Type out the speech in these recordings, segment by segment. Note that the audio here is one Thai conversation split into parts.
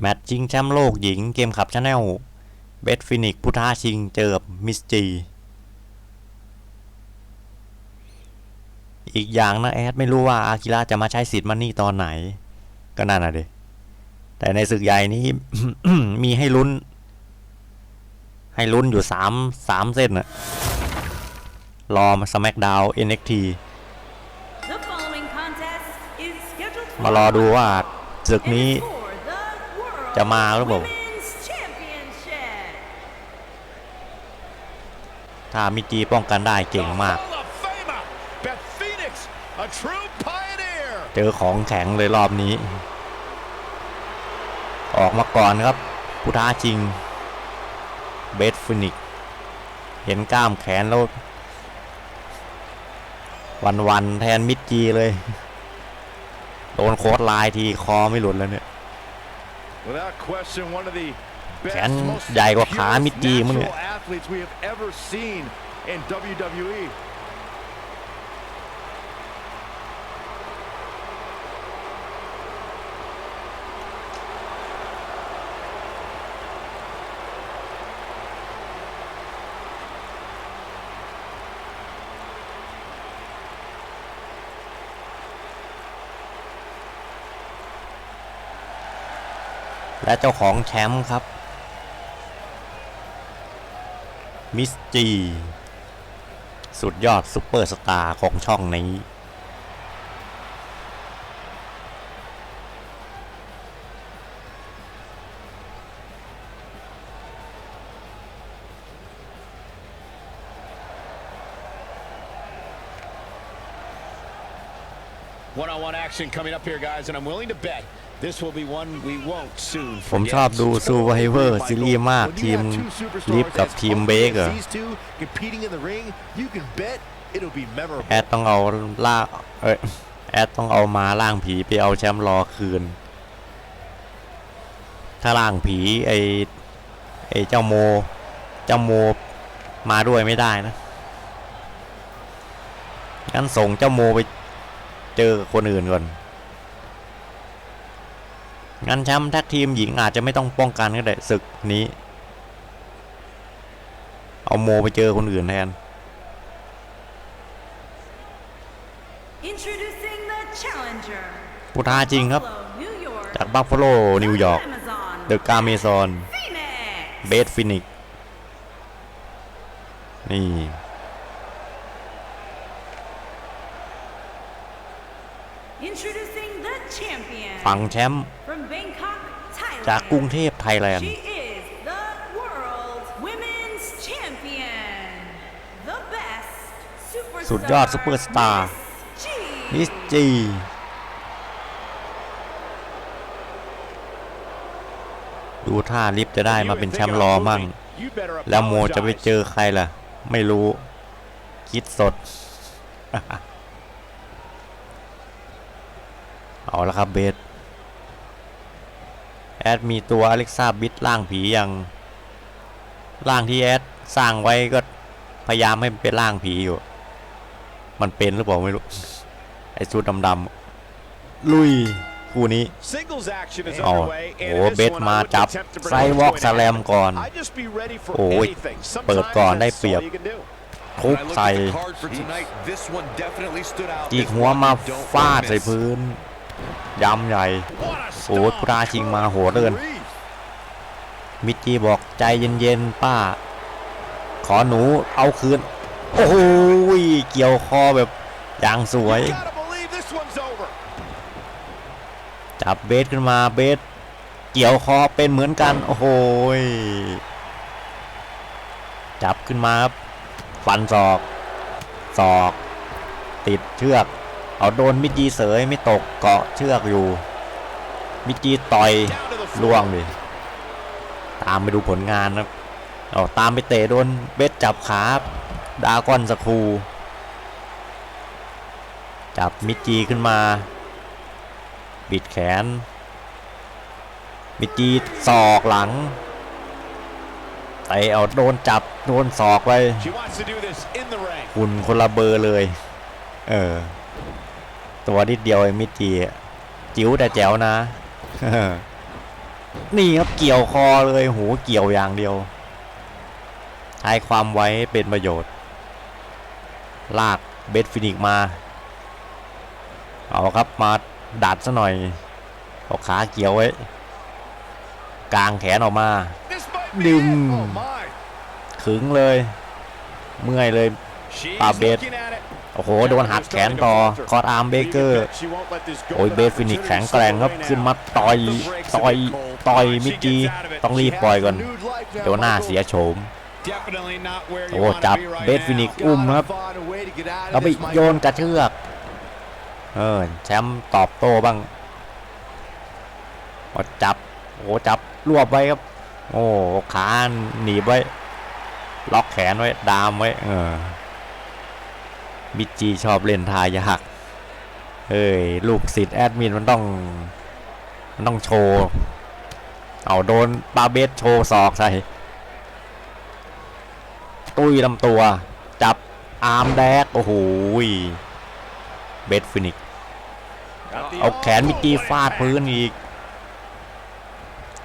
แมตช์ชิงแชมป์โลกหญิงเกมขับชาแนลเบสฟินิกผู้ท้าชิงเจอกับมิสจี อีกอย่างนะแอดไม่รู้ว่าอากิระจะมาใช้สิทธิ์มันนี่ตอนไหน ก็นั่นน่ะดิแต่ในศึกใหญ่นี้ มีให้ลุ้น ให้ลุ้นอยู่สามสามเส้นน่ะรอมาสมักดาว NXT The following contest is scheduled for มารอดูว่าศึก and นี้ จะมาหรือเปล่าถ้ามิจีป้องกันได้เก่งมาก เจอของแข็งเลยรอบนี้ ออกมาก่อนครับผู้ท้าชิง เบสฟินิก เห็นกล้ามแขนแล้ว วันๆแทนมิดจีเลย โดนโค้ดลายทีคอไม่หลุดแล้วเนี่ย Without question, one of the แข best, น most ใหญ่กว่าขามิดจีมึงเนี่ย และเจ้าของแชมป์ครับ มิสจี สุดยอดซุปเปอร์สตาร์ของช่องนี้ One-on-one action coming up here, guys, and I'm willing to bet this will be one we won't soon ผม forget. ชอบดู Survivor ซีรีส์มากทีมลิฟกับทีมเบกอะ These two competing in the ring, you can bet it'll be memorable. แอดต้องเอาล่าเอ้ยแอดต้องเอามาล่างผีไปเอาแชมป์รอคืน ถ้าล่างผีไอไอเจ้าโม เจ้าโมมาด้วยไม่ได้นะงั้นส่งเจ้าโมไปเจอคนอื่นก่อน งั้นแชมป์แท็กทีมหญิงอาจจะไม่ต้องป้องกันก็ได้ศึกนี้ เอาโมไปเจอคนอื่นแทน Introducing the challenger. ผู้ท้าจริงครับ Buffalo, New York. จากบัฟฟาโลนิวยอร์ก Amazon. เดอะกาเมซอน Phoenix. เบสฟินิกนี่ Introducing the champion. ฝั่งแชมป์ From Bangkok, Thailand. จากกรุงเทพไทยแลนด์ She is the world women's champion. The best superstar. สุดยอดซุปเปอร์สตาร์ Miss G. มิสจี ดูท่าลิฟต์จะได้มาเป็นแชมป์รอมั่ง You better แล้วโมจะไป apologize. เจอใครล่ะ ไม่รู้ คิดสด เอาละครับเบสแอดมีตัวอเล็กซ่าบิทร่างผีอย่างร่างที่แอดสร้างไว้ก็พยายามให้มันเป็นร่างผีอยู่ มันเป็นหรือเปล่าไม่รู้ ไอ้ชุดดำๆลุยคู่นี้ Singles action is อ๋อ underway, and โอ้ in this เบส one, มา I would จับ attempt to bring ไซ it วอล์ก to ส an แลม end. ก่อน I'd just be ready for โอ้ย anything. เปิด Sometimes ก่อนได้ that's เปรียบ all you can do. ทุบ When I looked ใส่ at the card for tonight, this one definitely stood out จีก as หัว one มา you don't ฟาด wanna ใส่ miss. พื้น ยำใหญ่โอ้ปราชิงมาโหดเดิน มิจีบอกใจเย็นๆ ป้า ขอหนูเอาคืน โอ้โหเกี่ยวคอแบบอย่างสวย จับเบสขึ้นมาเบส เกี่ยวคอเป็นเหมือนกัน โอ้โหจับขึ้นมาครับฟันศอกศอก ติดเชือก เอาโดนมิจีเสยไม่ตกเกาะเชือกอยู่ มิจีต่อย Down to the ล่ว floor. งดิตามไปดูผลงานครับเอาตามไปเตะโดนเบสจับขาครับดากอนสครูจับมิจีขึ้นมา บิดแขน มิจีศอกหลังไตเอาโดนจับโดนศอกไป She wants to do this in the ring. หุ่นคนละเบอร์เลย เออ ตัวนิดเดียวไอ้มิจีอะจิ๋วแต่แจ๋วนะ นี่ครับเกี่ยวคอเลยโหเกี่ยวอย่างเดียวใช้ความไว้เป็นประโยชน์ ลากเบสฟินิกซ์มา เอาครับมาดัดซะหน่อยเอาขาเกี่ยวไว้ กลางแขนออกมา This might be Đừng. it. Oh my. ขึงเลย เมื่อยเลย She's Ah, bit. looking at it. โอ้โห โดนหักแขนต่อ คอร์อาร์มเบเกอร์ โอ้ยเบฟินิกแข็งแกร่งครับ ขึ้นมาต่อยต่อยต่อยมิจีต้องรีบปล่อยก่อนเดี๋ยวหน้าเสียโฉมโอ้จับเบสฟินิกอุ้มครับเราไปโยนกระเชือกเออแชมป์ตอบโต้บ้างโอ้จับโอ้จับรวบไว้ครับ โอ้ขาหนีบไว้ ล็อกแขนไว้ ดามไว้ เออ มิจีชอบเล่นทายากเอ้ย ลูกศิษย์แอดมินมันต้อง มันต้องโชว์ เอาโดนปาเบสโชว์ศอกใส่ ตุ้ยลำตัว จับอาร์มแดก โอ้โหเบสฟินิก เอาแขนมิจีฟาดพื้นอีก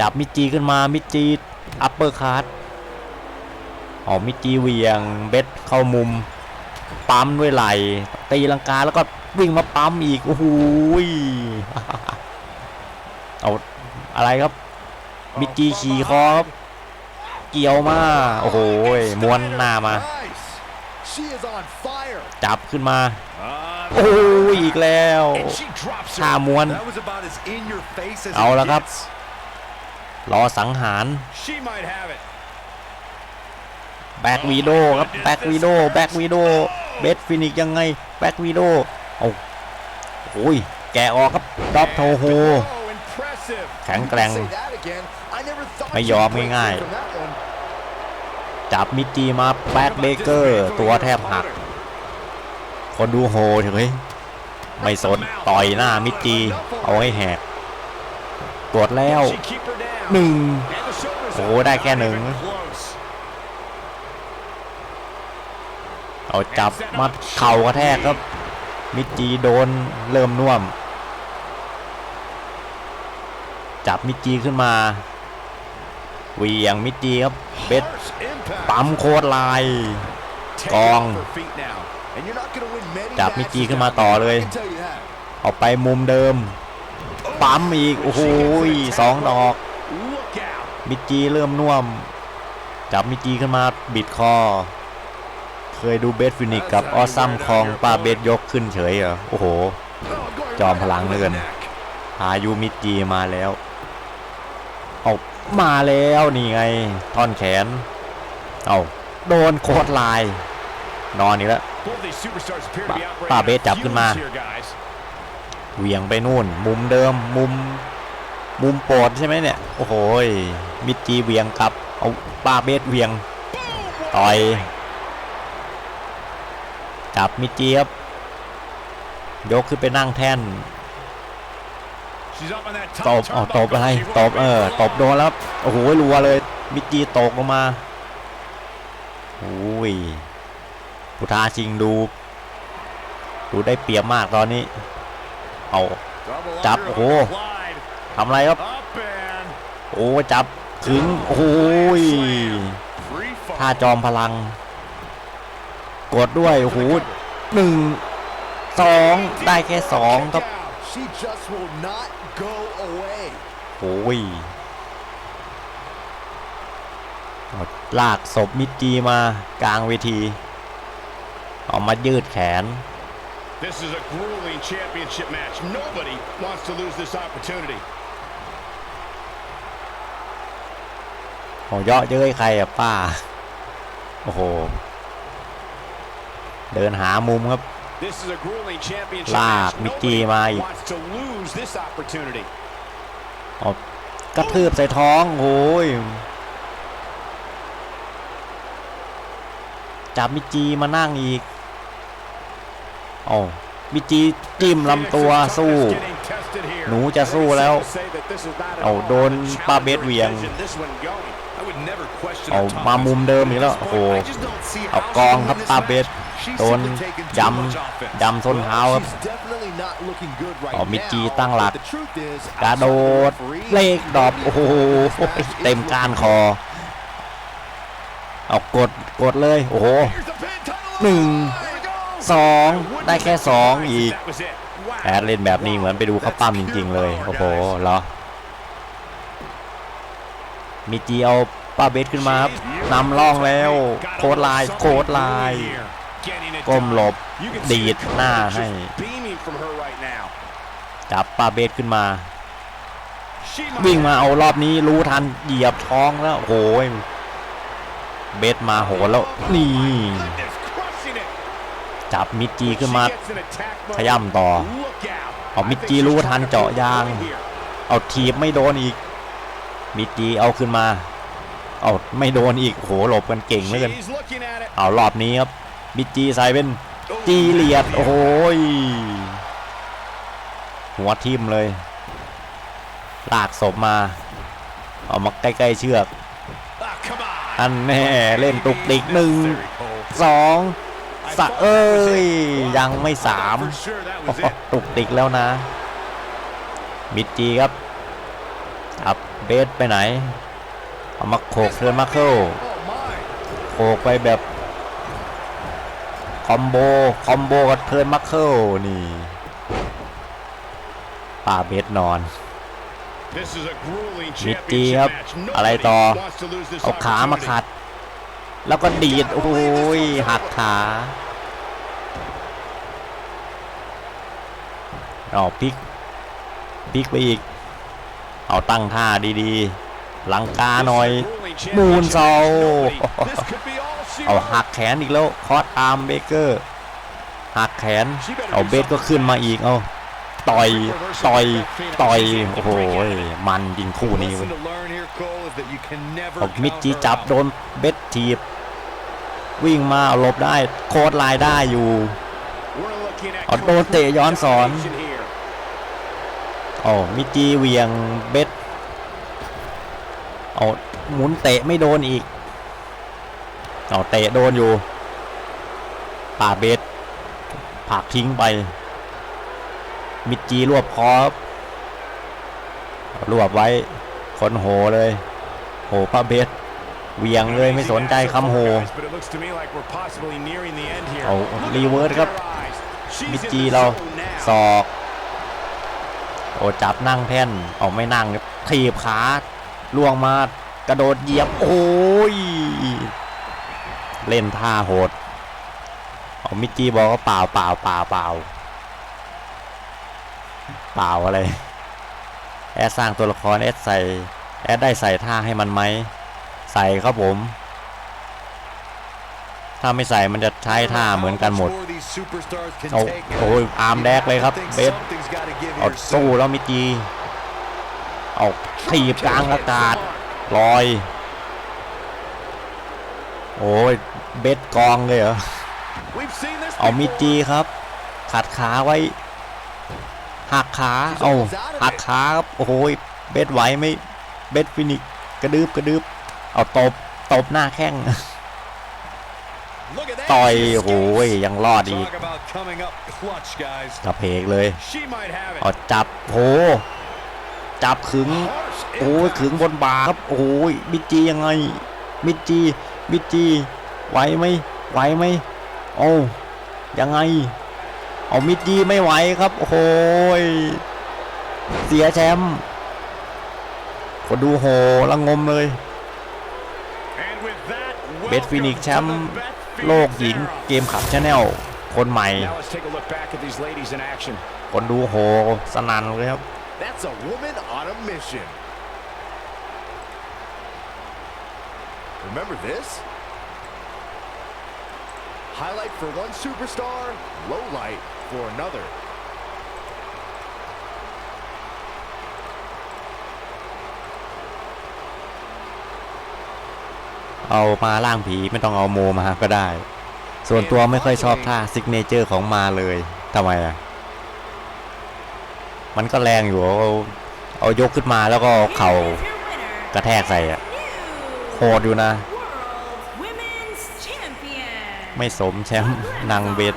จับมิจีขึ้นมา มิจีอัปเปอร์คัตอ๋อมิจีเวียงเบสเข้ามุม ปั๊มด้วยไหลตีลังกาแล้วก็วิ่งมาปั๊มอีกโอ้โหเอาอะไรครับมิจีขี่คอครับเกี่ยวมาโอ้โหม้วนหน้ามาจับขึ้นมาโอ้ยอีกแล้วท่าม้วน เอาแล้วครับ รอสังหาร แบ็กวีโดครับแบ็กวีโดแบ็กวีโดเบสฟินิกยังไงแบ็กวีโดเอาโอ้ยแกออกครับดอปโทโฮแข็งแกร่งไม่ยอมง่ายๆจับมิจีมาแบ็กเบเกอร์ตัวแทบหัก คนดูโฮเถอะเฮ้ยไม่สนต่อยหน้ามิจีเอาให้แหกกดแล้วหนึ่งโอ้ได้แค่หนึ่ง เอาจับมัดเข่ากระแทกครับ มิจีโดนเริ่มน่วม จับมิจีขึ้นมาเวียงมิจีครับเบส Harsh impact. ปั๊มโคตรลาย Taken Gong. off her feet now. And you're not gonna win many จับมิจีขึ้นมาต่อเลยเอาไปมุมเดิม ปั๊มอีก โอ้โหยสองดอก มิจีเริ่มน่วม จับมิจีขึ้นมาบิดคอ เคยดูเบสฟินิกกับออซัมคองป้าเบสยกขึ้นเฉยเหรอ โอ้โห จอมพลังเหลือเกินพายุมิจีมาแล้ว เอามาแล้วนี่ไงท่อนแขน เอาโดนโคตรลาย นอนอีกแล้ว Both these superstars appear to be Pa- operating pa on Bết chập ขึ้นมาเหวียงไปนู่น มุมเดิมมุม มุมโปรดใช่ไหมเนี่ย โอ้โหมิจีเหวียงกลับ เอาป้าเบสเหวียงต่อย จับมิจีครับยกขึ้นไปนั่งแท่น She's up on that ต top บเอาตบ turnbuckle. อะไร She won't ตบเออ break ต for บโดนแล้วโอ้โหรัวเลย มิจีตกลงมาโอ้ยพุทธาชิงดู ดูได้เปรียบมากตอนนี้ เอา Double จับ underhook โอ้โห applied. ทำอะไรครับ Up and โอ้จับถึงโอ้ย free fall. ท่าจอมพลัง กดด้วยโอ้โหหนึ่งสองได้แค่สองครับ She just will not go away. โอ้ยเอาลากศพมิจีมากลางเวทีเอามายืดแขน This is a grueling championship match. Nobody wants to lose this opportunity. โอ้เยาะเย้ยใครอะป้า โอ้โห เดินหามุมครับ This is a grueling championship ลาก match. มิจี Nobody มาอีก wants to lose this opportunity. เอากระทืบใส่ท้องโอ้ยจับมิจีมานั่งอีกโอ้มิจีจิ้มลำตัวสู้ Getting tested here. หนูจะสู้แล้ว Safe to say that this is not at เอา all โดน the ป้าเบสเหวียง challenger envisioned this one going. I would never question เอา her มา toughness. มุมเดิมอีกแล้วโอ้โห I just don't see เอา how กอง she ครับ win this ป้าเบส match. She's โดน simply taken too ย much offense. ำยำส้นเท้าครับ She's definitely not looking good right อ๋อมิจี now, ตั้งหลัก but the truth is, กระโดด outside the referee, เลขดรอป the โอ้โห this match is เต็มก้านคอเอากดกดเลยโอ้โห Here's the pin title. หนึ่ง There we go. สองได้แค่สองอีก That was it. Wow. แอดเล่นแบบนี้เหมือนไปดูเขาปั้มจริง ๆ เลย โอ้โหเหรอมีจีเอาป้าเบสขึ้นมาครับนำล่องแล้ว โค้ดลาย โค้ดลาย ก้มหลบดีดหน้าให้ Beaming from her right now. จับป้าเบสขึ้นมา She might วิ่งมาเอารอบนี้รู้ทันเหยียบท้องแล้วโอ้โหยเบสมาโหนแล้ว นี่ Goodness, crushing it. จับมิดจีขึ้นมา She gets in attack mode. ขย่ำต่อ Look out. เอา I มิด think จี she's รู้ trying ทัน to เจาะ prove a ยาง point here. เอาทีบไม่โดนอีก มิดจีเอาขึ้นมา เอาไม่โดนอีกโอ้โหหลบกันเก่งเหลือเกิน She's looking at it. เอารอบนี้ครับ มิดจีใส่เป็นจีเลียด โอ้โหยหัวทิ่มเลย ลากศพมา เอามาใกล้ๆเชือก อันแน่เล่นตุกติกหนึ่งสองสะเอ้ย ยังไม่สามตุกติกแล้วนะมิดจีครับจับเบสไปไหน เอามาโขกเทิร์นมาเคิลโขกไปแบบ คอมโบ คอมโบกับเทิร์นมาเคิลนี่ป่าเบสนอน This is a grueling มิดจีครับ championship match. อะไร Nobody ต่อ wants to lose this เอาขามา opportunity. ขัด แล้วก็ดีด โอ้ย หักขาเอาพลิกพลิกไปอีก เอาตั้งท่าดีๆ หลังกาหน่อย มูนเซา เอาหักแขนอีกแล้วคอสอาร์มเบเกอร์หักแขน เอาเบสก็ขึ้นมาอีกเอาต่อยต่อยต่อยโอ้โหมันจริงคู่นี้เว้ยเอามิดจีจับโดนเบสทีบ วิ่งมาเอาหลบได้โค้ดลายได้อยู่เอาโดนเตะย้อนสอนโอ้มิดจีเวียงเบสเอาหมุนเตะไม่โดนอีก เอาเตะโดนอยู่ป่าเบสผลักทิ้งไป มิดจีรวบคอครับรวบไว้คนโหเลย โหป้าเบสเหวียงเลยไม่สนใจคำโห Guys, but it looks to me like we're possibly nearing the end here. เอา Look at รีเวิร์ส the ครับ look in her eyes. She's มิด in จี the เรา zone now. ศอกโอ้จับนั่งแท่นออกไม่นั่งครับถีบขาล่วงมากระโดดเหยียบ โอ้ย เล่นท่าโหดเอามิจีบอกว่าเปล่าเปล่าเปล่าเปล่าเปล่าอะไร แอดสร้างตัวละครแอดใส่ แอดได้ใส่ท่าให้มันไหม ใส่ครับผม ถ้าไม่ใส่มันจะใช้ท่าเหมือนกันหมด How much more these superstars can เอา take. โอ้ยอาร์มแดกเลยครับเบสเอาสู้แล้วมิจีเอาถีบกลางอากาศลอย โอ้ย เบ็ดกองเลยเหรอ We've seen this เอามิ before. จีครับ ขัดขาไว้ หักขา เอาหักขาครับ โอ้โหยเบ็ดไหวไหมเบ็ดฟินิกซ์กระดึบกระดึบเอาตบ ตบหน้าแข้ง Look at that. ต่อย She โอ้โหย escapes. ยังรอดอีก Talk about coming up clutch, guys. กระเพกเลย She might have it. เอาจับโห จับขึง Harsh โอ้ย impact. ขึงบนบ่าครับ โอ้ยมิจียังไง มิจีมิจี ไหวไหมไหวไหมโอ้ยังไง เอามิดยีไม่ไหวครับ โอ้ยเสียแชมป์คนดูโหละงมเลยเบสฟินิกแชมป์โลกหญิงเกมขับชาแนลคนใหม่ คนดูโหสนันเลยครับ Remember this? Highlight for one superstar, low light for another. เอามาล่างผีไม่ต้องเอาโมมาก็ได้ ส่วนตัวไม่ค่อยชอบท่าซิกเนเจอร์ของมาเลยทำไมอะ มันก็แรงอยู่ เอาเอายกขึ้นมาแล้วก็เข่ากระแทกใส่อะ new โหดอยู่นะ ไม่สมแชมป์นางเบ็ด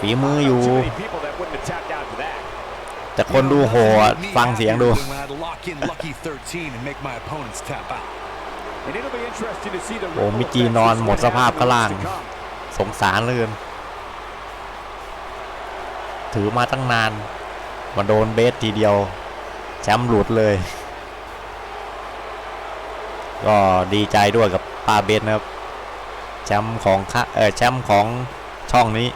ฝีมืออยู่ แต่คนดูโหดฟังเสียงดู โอ้มิจีนอนหมดสภาพกระล่าง สงสารเลยถือมาตั้งนาน มาโดนเบสทีเดียว แชมป์หลุดเลย ก็ดีใจด้วยกับป้าเบสนะครับ แชมป์ของค่าเออแชมป์ของช่องนี้